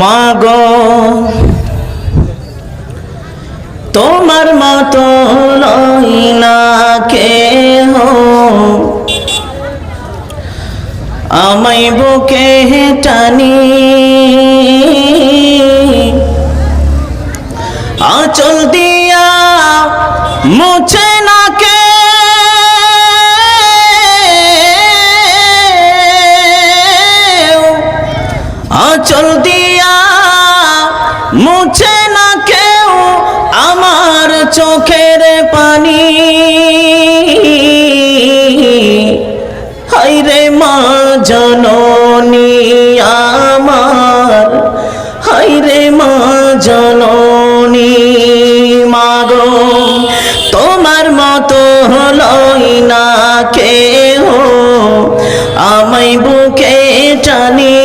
মাগো, তোমার মতো লই না কেহ। আমায় বুকে টানি, আচল দিয়া মুছে না কে। আচল দিয়া চোখের পানি। হাইরে মা জননী আমার হাইরে মা জননী মাগ, তোমার মতো হলই না কেহ, আমায় বুকে টানি